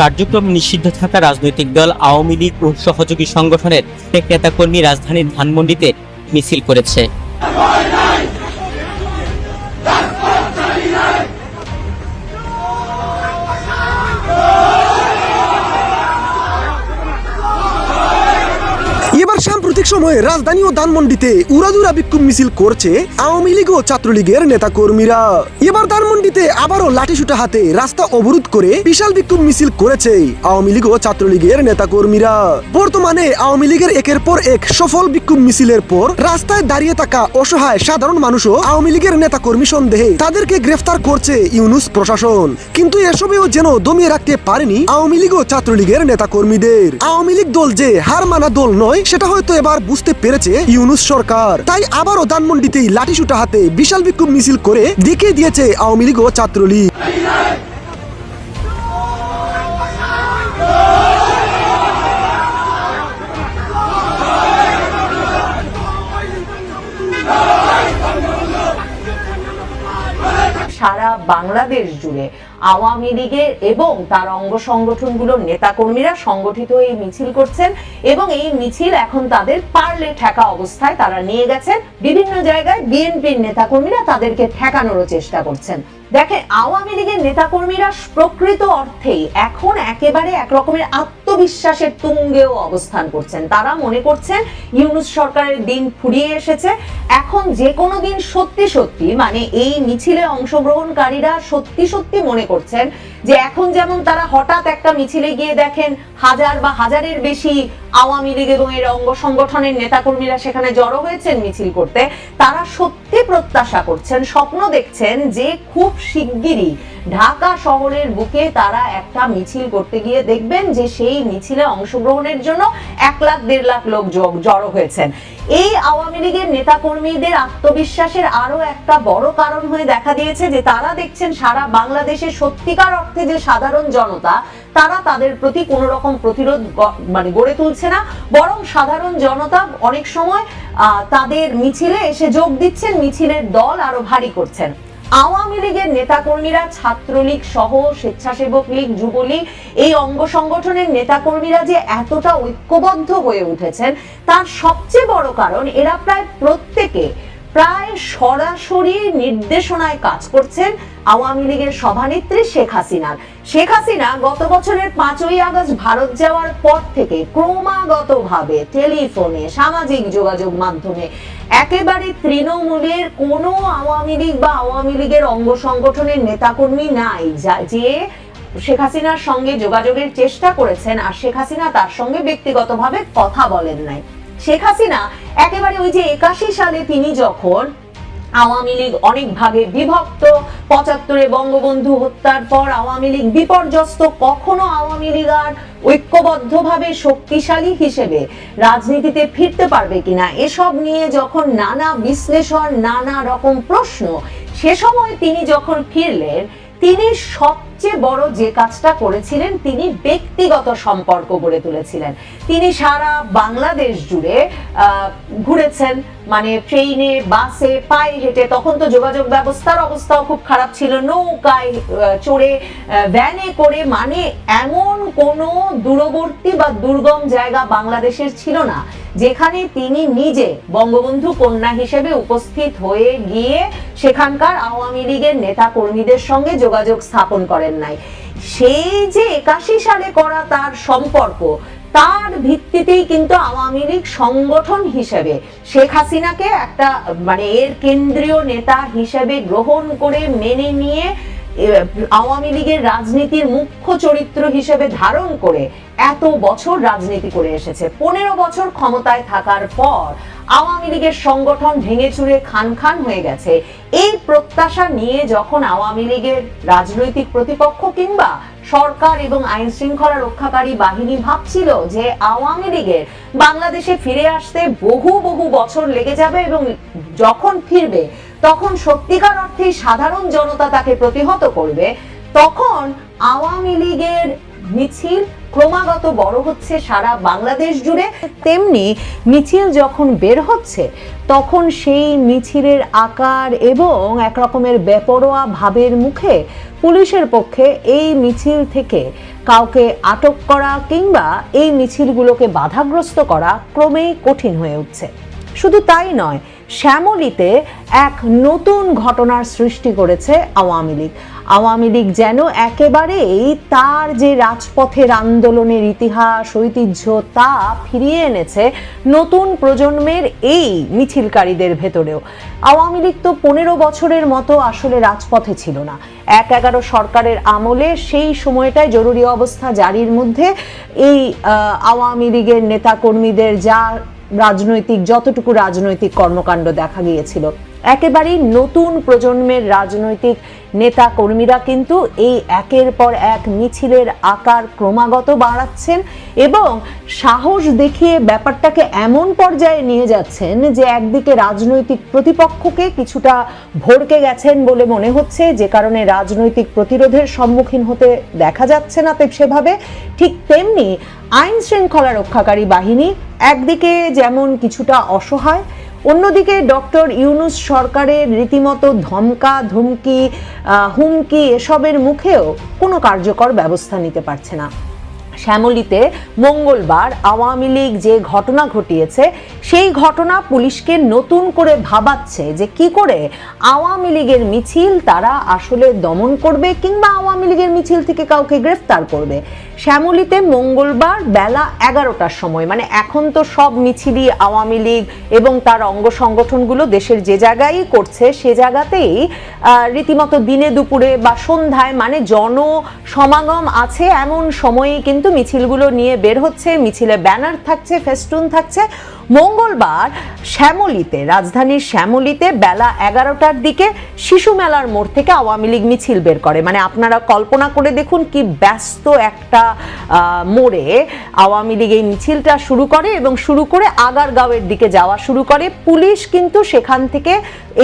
কার্যক্রম নিষিদ্ধ থাকা রাজনৈতিক দল আওয়ামী লীগ ও সহযোগী সংগঠনের এক নেতাকর্মী রাজধানীর ধানমন্ডিতে মিছিল করেছে। সাম্প্রতিক সময়ে রাজধানী ও ধানমন্ডিতে উড়াদুরা বিক্ষোভ মিছিল করছে আওয়ামী লীগ ও ছাত্রলীগের নেতা কর্মীরা এবার ধানমন্ডিতে আবারও লাঠিসুটা হাতে রাস্তা অবরোধ করে বিশাল বিক্ষোভ মিছিল করেছে আওয়ামী লীগ ও ছাত্রলীগের নেতা কর্মীরা বর্তমানে আওয়ামী লীগের একের পর এক সফল বিক্ষোভ মিছিলের পর রাস্তায় দাঁড়িয়ে থাকা অসহায় সাধারণ মানুষও আওয়ামী লীগের নেতা কর্মী সন্দেহে তাদেরকে গ্রেফতার করছে ইউনুস প্রশাসন। কিন্তু এসবেও যেন দমিয়ে রাখতে পারেনি আওয়ামী লীগ ও ছাত্রলীগের নেতা কর্মীদের আওয়ামী লীগ দল যে হার মানা দল নয়, সেটা হয়তো এবার বুঝতে পেরেছে ইউনুস সরকার। তাই আবারও ধানমন্ডিতেই লাঠিসুটা হাতে বিশাল বিক্ষোভ মিছিল করে দেখিয়ে দিয়েছে আওয়ামী লীগ ও ছাত্রলীগ। সারা বাংলাদেশ জুড়ে আওয়ামী লীগের এবং তার অঙ্গ সংগঠনগুলোর নেতাকর্মীরা সংগঠিত হয়ে মিছিল করছেন এবং এই মিছিল এখন তাদের পারলে ঠেকা অবস্থায় তারা নিয়ে গেছেন। বিভিন্ন জায়গায় বিএনপির নেতাকর্মীরা তাদেরকে ঠেকানোরও চেষ্টা করছেন। দেখে আওয়ামী লীগের নেতাকর্মীরা প্রকৃত অর্থেই এখন একেবারে একরকমের আত্মবিশ্বাসের তুঙ্গেও অবস্থান করছেন। তারা মনে করছেন ইউনুস সরকারের দিন ফুরিয়ে এসেছে। এখন যে কোনো দিন সত্যি সত্যি মানে এই মিছিলে অংশগ্রহণকারীরা সত্যি সত্যি মনে করছেন যে এখন যেমন তারা হঠাৎ একটা মিছিলে গিয়ে দেখেন হাজার বা হাজারের বেশি আওয়ামী লীগ এবং এর অঙ্গ সংগঠনের নেতাকর্মীরা সেখানে জড়ো হয়েছেন মিছিল করতে, তারা সত্যি প্রত্যাশা করছেন, স্বপ্ন দেখছেন যে খুব শিগগিরই ঢাকা শহরের বুকে তারা একটা মিছিল করতে গিয়ে দেখবেন যে সেই মিছিলে অংশগ্রহণের জন্য এক লাখ, দেড় লাখ লোক জড়ো হয়েছেন। এই আওয়ামী লীগের নেতাকর্মীদের আত্মবিশ্বাসের আরও একটা বড় কারণ হয়ে দেখা দিয়েছে যে তারা দেখছেন সারা বাংলাদেশের সত্যিকার অর্থে যে সাধারণ জনতা তারা তাদের প্রতি কোন রকম প্রতিরোধ মানে গড়ে তুলছে না। বরং সাধারণ জনতা অনেক সময় তাদের মিছিলে এসে যোগ দিচ্ছেন, মিছিলের দল আরও ভারী করছেন। আওয়ামী লীগের নেতাকর্মীরা, ছাত্রলীগ সহ স্বেচ্ছাসেবক লীগ, যুবলীগ, এই অঙ্গ সংগঠনের নেতাকর্মীরা যে এতটা ঐক্যবদ্ধ হয়ে উঠেছেন, তার সবচেয়ে বড় কারণ এরা প্রায় প্রত্যেকে প্রায় সরাসরি নির্দেশনায় কাজ করছেন আওয়ামী লীগের সভানেত্রী শেখ হাসিনার শেখ হাসিনা গত বছরের পাঁচই আগস্ট ভারত যাওয়ার পর থেকে ক্রমাগতভাবে টেলিফোনে, সামাজিক যোগাযোগ মাধ্যমে একেবারে তৃণমূলের কোনো আওয়ামী লীগ বা আওয়ামী লীগের অঙ্গ সংগঠনের নেতাকর্মী নাই, যা যে শেখ হাসিনার সঙ্গে যোগাযোগের চেষ্টা করেছেন আর শেখ হাসিনা তার সঙ্গে ব্যক্তিগতভাবে কথা বলেন নাই। শেখ হাসিনা, একেবারে ওই যে একাশি সালে তিনি যখন আওয়ামী লীগ অনেক ভাগে বিভক্ত, পঁচাত্তরে বঙ্গবন্ধু হত্যার পর আওয়ামী লীগ বিপর্যস্ত, কখনো আওয়ামী লীগ আর ঐক্যবদ্ধভাবে শক্তিশালী হিসেবে রাজনীতিতে ফিরতে পারবে কিনা, এসব নিয়ে যখন নানা বিশ্লেষণ, নানা রকম প্রশ্ন, সে সময় তিনি যখন ফিরলেন তিনি সবচেয়ে বড় যে কাজটা করেছিলেন, তিনি ব্যক্তিগত সম্পর্ক গড়ে তুলেছিলেন। তিনি সারা বাংলাদেশ জুড়ে ঘুরেছেন মানে ট্রেনে বাসে, পায়ে হেঁটে, তখন তো যোগাযোগ ব্যবস্থার অবস্থাও খুব খারাপ ছিল, নৌকায় চড়ে ভ্যানে করে মানে এমন কোনো দূরবর্তী বা দুর্গম জায়গা বাংলাদেশের ছিল না। যেখানে তিনি নিজে বঙ্গবন্ধু কন্যা হিসেবে উপস্থিত হয়ে গিয়ে সেখানকার আওয়ামী লীগের নেতা কর্মীদের সঙ্গে যোগাযোগ স্থাপন করেন নাই। সেই যে একাশি সালে করা তার সম্পর্ক, তার ভিত্তিতেই কিন্তু আওয়ামী লীগ সংগঠন হিসেবে শেখ হাসিনাকে একটা মানে এর কেন্দ্রীয় নেতা হিসেবে গ্রহণ করে মেনে নিয়ে আওয়ামী লীগের রাজনীতির মুখ্য চরিত্র হিসেবে ধারণ করে এত বছর রাজনীতি করে এসেছে। পনেরো বছর ক্ষমতায় থাকার পর আওয়ামী লীগের সংগঠন ভেঙে চুরে খান খান হয়ে গেছে। এই প্রত্যাশা নিয়ে যখন আওয়ামী লীগের রাজনৈতিক প্রতিপক্ষ কিংবা সরকার এবং আইন শৃঙ্খলা রক্ষাকারী বাহিনী ভাবছিল যে আওয়ামী লীগের বাংলাদেশে ফিরে আসতে বহু বহু বছর লেগে যাবে এবং যখন ফিরবে তখন সত্যিকার অর্থেই সাধারণ জনতা তাকে প্রতিহত করবে, তখন আওয়ামী লীগের মিছিল ক্রমাগত বড় হচ্ছে সারা বাংলাদেশ জুড়ে। তেমনি মিছিল যখন বের হচ্ছে, তখন সেই মিছিলের আকার এবং এক রকমের বেপরোয়া ভাবের মুখে পুলিশের পক্ষে এই মিছিল থেকে কাউকে আটক করা কিংবা এই মিছিলগুলোকে বাধাগ্রস্ত করা ক্রমেই কঠিন হয়ে উঠছে। শুধু তাই নয় শ্যামলীতে এক নতুন ঘটনার সৃষ্টি করেছে আওয়ামী লীগ। আওয়ামী লীগ যেন একেবারেই তার যে রাজপথের আন্দোলনের ইতিহাস, ঐতিহ্য, তা ফিরিয়ে এনেছে নতুন প্রজন্মের এই মিছিলকারীদের ভেতরেও। আওয়ামী লীগ তো পনেরো বছরের মতো আসলে রাজপথে ছিল না। এক এগারো সরকারের আমলে সেই সময়টায় জরুরি অবস্থা জারির মধ্যে এই আওয়ামী লীগের নেতাকর্মীদের যা রাজনৈতিক যতটুকু রাজনৈতিক কর্মকাণ্ড দেখা গিয়েছিল। একেবারেই নতুন প্রজন্মের রাজনৈতিক নেতা কর্মীরা কিন্তু এই একের পর এক মিছিলের আকার ক্রমাগত বাড়াচ্ছেন এবং সাহস দেখিয়ে ব্যাপারটাকে এমন পর্যায়ে নিয়ে যাচ্ছেন যে একদিকে রাজনৈতিক প্রতিপক্ষকে কিছুটা ভড়কে গেছেন বলে মনে হচ্ছে, যে কারণে রাজনৈতিক প্রতিরোধের সম্মুখীন হতে দেখা যাচ্ছে না সেভাবে। ঠিক তেমনি আইন শৃঙ্খলা রক্ষাকারী বাহিনী একদিকে যেমন কিছুটা অসহায় অন্যদিকে ডক্টর ইউনুস সরকারের রীতিমতো ধমকা, ধমকি হুমকি এসবের মুখেও কোনো কার্যকর ব্যবস্থা নিতে পারছে না। শ্যামলীতে মঙ্গলবার আওয়ামী লীগ যে ঘটনা ঘটিয়েছে, সেই ঘটনা পুলিশকে নতুন করে ভাবাচ্ছে যে কি করে আওয়ামী লীগের মিছিল তারা আসলে দমন করবে কিংবা আওয়ামী লীগের মিছিল থেকে কাউকে গ্রেফতার করবে। শ্যামলীতে মঙ্গলবার বেলা এগারোটার সময় মানে এখন তো সব মিছিলই আওয়ামী লীগ এবং তার অঙ্গ সংগঠনগুলো দেশের যে জায়গায় করছে, সে জায়গাতেই রীতিমতো দিনে দুপুরে বা সন্ধ্যায় মানে জন সমাগম আছে এমন সময়ে কিন্তু মিছিলগুলো নিয়ে বের হচ্ছে, মিছিলে ব্যানার থাকছে, ফেস্টুন থাকছে। মঙ্গলবার শ্যামলীতে, রাজধানীর শ্যামলীতে বেলা এগারোটার দিকে শিশু মেলার মোড় থেকে আওয়ামী লীগ মিছিল বের করে। মানে আপনারা কল্পনা করে দেখুন কি ব্যস্ত একটা মোড়ে আওয়ামী লীগ এই মিছিলটা শুরু করে এবং শুরু করে আগারগাঁওয়ের দিকে যাওয়া শুরু করে। পুলিশ কিন্তু সেখান থেকে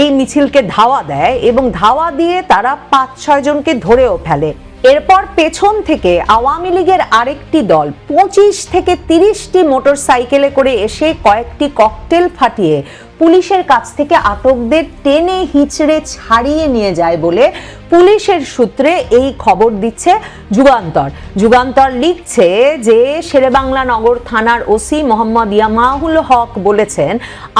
এই মিছিলকে ধাওয়া দেয় এবং ধাওয়া দিয়ে তারা পাঁচ ছয় জনকে ধরেও ফেলে। এরপর পেছন থেকে আওয়ামী লীগের আরেকটি দল পঁচিশ থেকে তিরিশটি মোটর সাইকেলে করে এসে কয়েকটি ককটেল ফাটিয়ে পুলিশের কাছ থেকে আটকদের টেনে হিচড়ে ছাড়িয়ে নিয়ে যায় বলে পুলিশের সূত্রে এই খবর দিচ্ছে যুগান্তর। যুগান্তর লিখছে যে শেরেবাংলা নগর থানার ওসি মোহাম্মদ ইয়ামাহুল হক বলেছেন,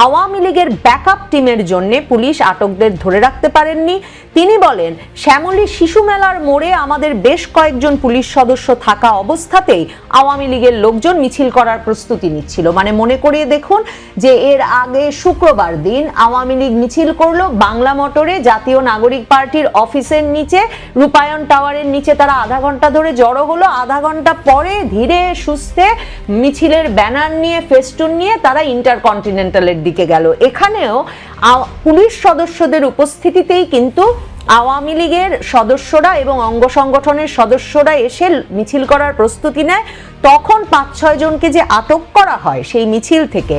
আওয়ামী লীগের ব্যাকআপ টিমের জন্য পুলিশ আটকদের ধরে রাখতে পারেননি। তিনি বলেন, শ্যামলী শিশু মেলার মোড়ে আমাদের বেশ কয়েকজন পুলিশ সদস্য থাকা অবস্থাতেই আওয়ামী লীগের লোকজন মিছিল করার প্রস্তুতি নিচ্ছিল। মানে মনে করিয়ে দেখুন যে এর আগে শুক্রবার দিন আওয়ামী লীগ মিছিল করল বাংলা মোটরে জাতীয় নাগরিক পার্টির অফিসের নিচে, রূপায়ণ টাওয়ারের নিচে তারা আধা ঘণ্টা ধরে জড়ো হলো। আধা ঘণ্টা পরে ধীরে সুস্থে মিছিলের ব্যানার নিয়ে, ফেস্টুন নিয়ে তারা ইন্টারকন্টিনেন্টালের দিকে গেল। এখানেও পুলিশ সদস্যদের উপস্থিতিতেই কিন্তু আওয়ামী লীগের সদস্যরা এবং অঙ্গ সংগঠনের সদস্যরা এসে মিছিল করার প্রস্তুতি নেয়। তখন পাঁচ, ছয় জনকে যে আটক করা হয় সেই মিছিল থেকে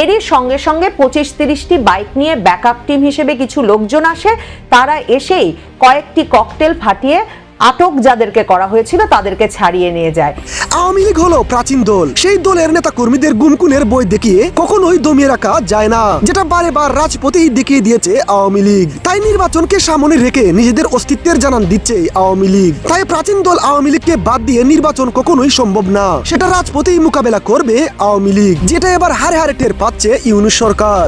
এরই সঙ্গে সঙ্গে পঁচিশ, তিরিশটি বাইক নিয়ে ব্যাকআপ টিম হিসেবে কিছু লোকজন আসে। তারা এসেই কয়েকটি ককটেল ফাটিয়ে আটক যাদেরকে করা হয়েছিল তাদেরকে ছাড়িয়ে নিয়ে যায়। আওয়ামী লীগ হলো প্রাচীন দল। সেই দলের নেতা কর্মীদের গুনগুনের বই দেখিয়ে কখনোই দমিয়ে রাখা যায় না, যেটা বারে বার রাজপথেই দেখিয়ে দিয়েছে আওয়ামী লীগ। তাই নির্বাচনকে সামনে রেখে নিজেদের অস্তিত্বের জানান দিচ্ছে আওয়ামী লীগ। তাই প্রাচীন দল আওয়ামী লীগকে বাদ দিয়ে নির্বাচন কখনোই সম্ভব না। সেটা রাজপথেই মোকাবেলা করবে আওয়ামী লীগ, যেটা এবার হারে হারে টের পাচ্ছে ইউনুস সরকার।